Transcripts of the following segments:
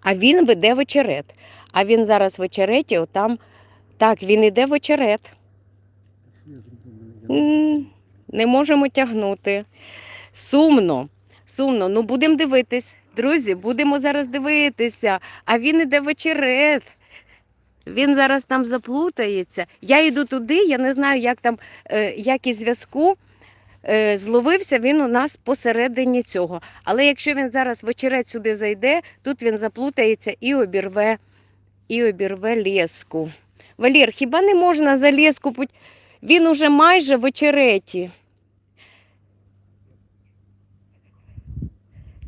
А він веде в очерет. А він зараз в очереті, отам. Так, він іде в очерет. Не можемо тягнути. Сумно, сумно. Ну, будемо дивитись. Друзі, будемо зараз дивитися. А він іде в очерет. Він зараз там заплутається. Я йду туди, я не знаю, як там е, якість зв'язку. Е, зловився він у нас посередині цього. Але якщо він зараз в очерет сюди зайде, тут він заплутається і обірве, і обірве леску. Валір, хіба не можна за леску? Він уже майже в очереті.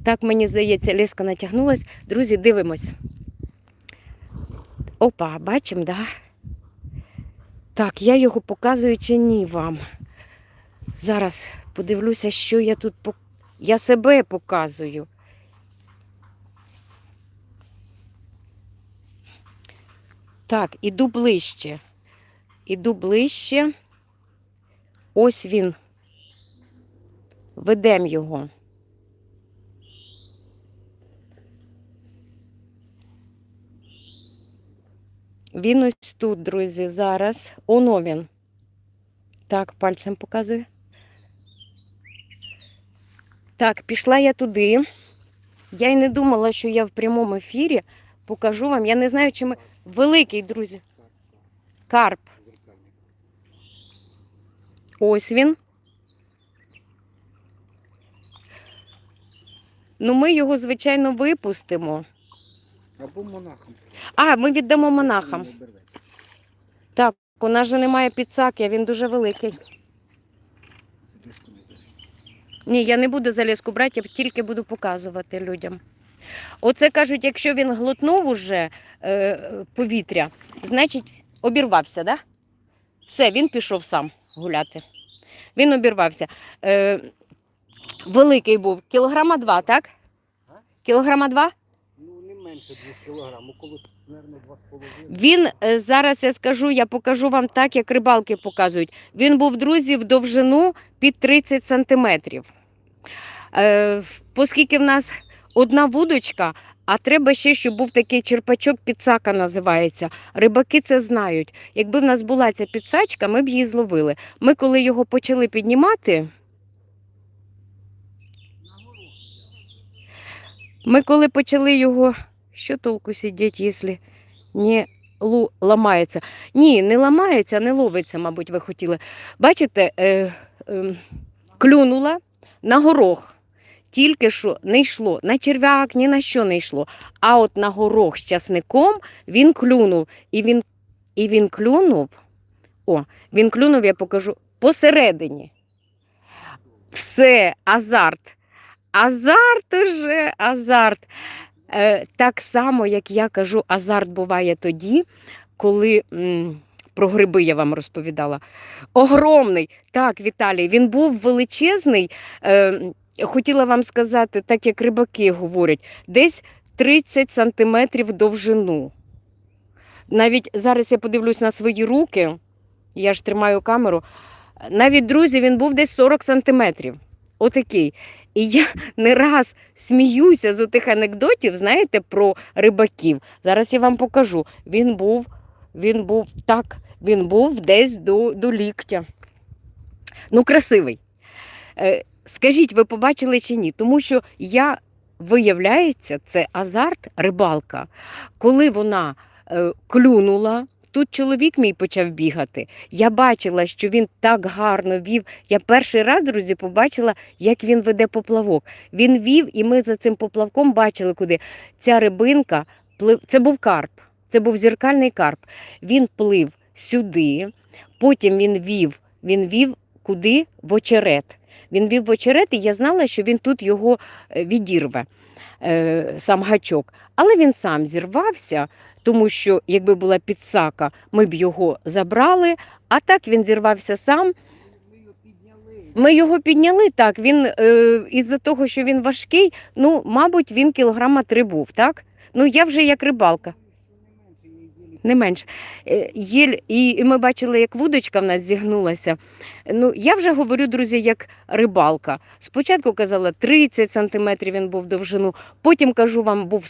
Так, мені здається, леска натягнулась. Друзі, дивимось. Опа, бачимо, да? Так, я його показую чи ні вам. Зараз подивлюся, що я тут пок... Я себе показую. Так, іду ближче. Іду ближче. Ось він. Ведемо його. Він ось тут, друзі, зараз. Оно він. Так, пальцем показую. Так, пішла я туди. Я й не думала, що я в прямому ефірі покажу вам. Я не знаю, чи ми. Великий, друзі. Карп. Ось він. Ну, ми його, звичайно, випустимо. Або монахам. А, ми віддамо монахам. Так, у нас же немає підсаки, він дуже великий. Це диску не бере. Ні, я не буду залізку брати, я тільки буду показувати людям. Оце кажуть, якщо він глотнув уже е, повітря, значить обірвався, да? Все, він пішов сам гуляти. Він обірвався. Е, великий був, кілограма два, так? А? Кілограма два? Ну, не менше двох кілограм, около, мабуть, два з половиною. Він е, зараз я скажу, я покажу вам так, як рибалки показують. Він був, друзі, в довжину під 30 сантиметрів. Е, оскільки в нас одна вудочка, а треба ще, щоб був такий черпачок, підсака називається. Рибаки це знають. Якби в нас була ця підсачка, ми б її зловили. Ми, коли його почали піднімати, ми коли почали його. Що толку сидіти, якщо не лу... ламається? Ні, не ламається, не ловиться, мабуть, ви хотіли. Бачите, е, е, клюнула на горох. Тільки що не йшло на черв'як, ні на що не йшло. А от на горох з часником він клюнув. І він, і він клюнув. О, він клюнув, я покажу, посередині. Все, азарт. Азарт уже, азарт. Е, так само, як я кажу, азарт буває тоді, коли м, про гриби я вам розповідала. Огромний. Так, Віталій, він був величезний. Е, хотіла вам сказати, так як рибаки говорять, десь 30 сантиметрів довжину. Навіть зараз я подивлюсь на свої руки, я ж тримаю камеру. Навіть, друзі, він був десь 40 сантиметрів. Отакий. І я не раз сміюся з тих анекдотів, знаєте, про рибаків. Зараз я вам покажу. Він був, він був так, він був десь до, до ліктя. Ну, красивий. Скажіть, ви побачили чи ні? Тому що я, виявляється, це азарт рибалка. Коли вона е, клюнула, тут чоловік мій почав бігати. Я бачила, що він так гарно вів. Я перший раз, друзі, побачила, як він веде поплавок. Він вів, і ми за цим поплавком бачили, куди ця рибинка плив. Це був карп, це був зеркальний карп. Він плив сюди, потім він вів, він вів куди? В очерет. Він вів в очерет, і я знала, що він тут його е, відірве, е, сам гачок. Але він сам зірвався, тому що, якби була підсака, ми б його забрали, а так він зірвався сам. Ми його підняли. Так. Він е, із-за того, що він важкий, ну, мабуть, він кілограма три був, так? Ну, я вже як рибалка. Не менше. Єль, і ми бачили, як вудочка в нас зігнулася. Ну, я вже говорю, друзі, як рибалка. Спочатку казала 30 сантиметрів він був довжину, потім кажу вам, був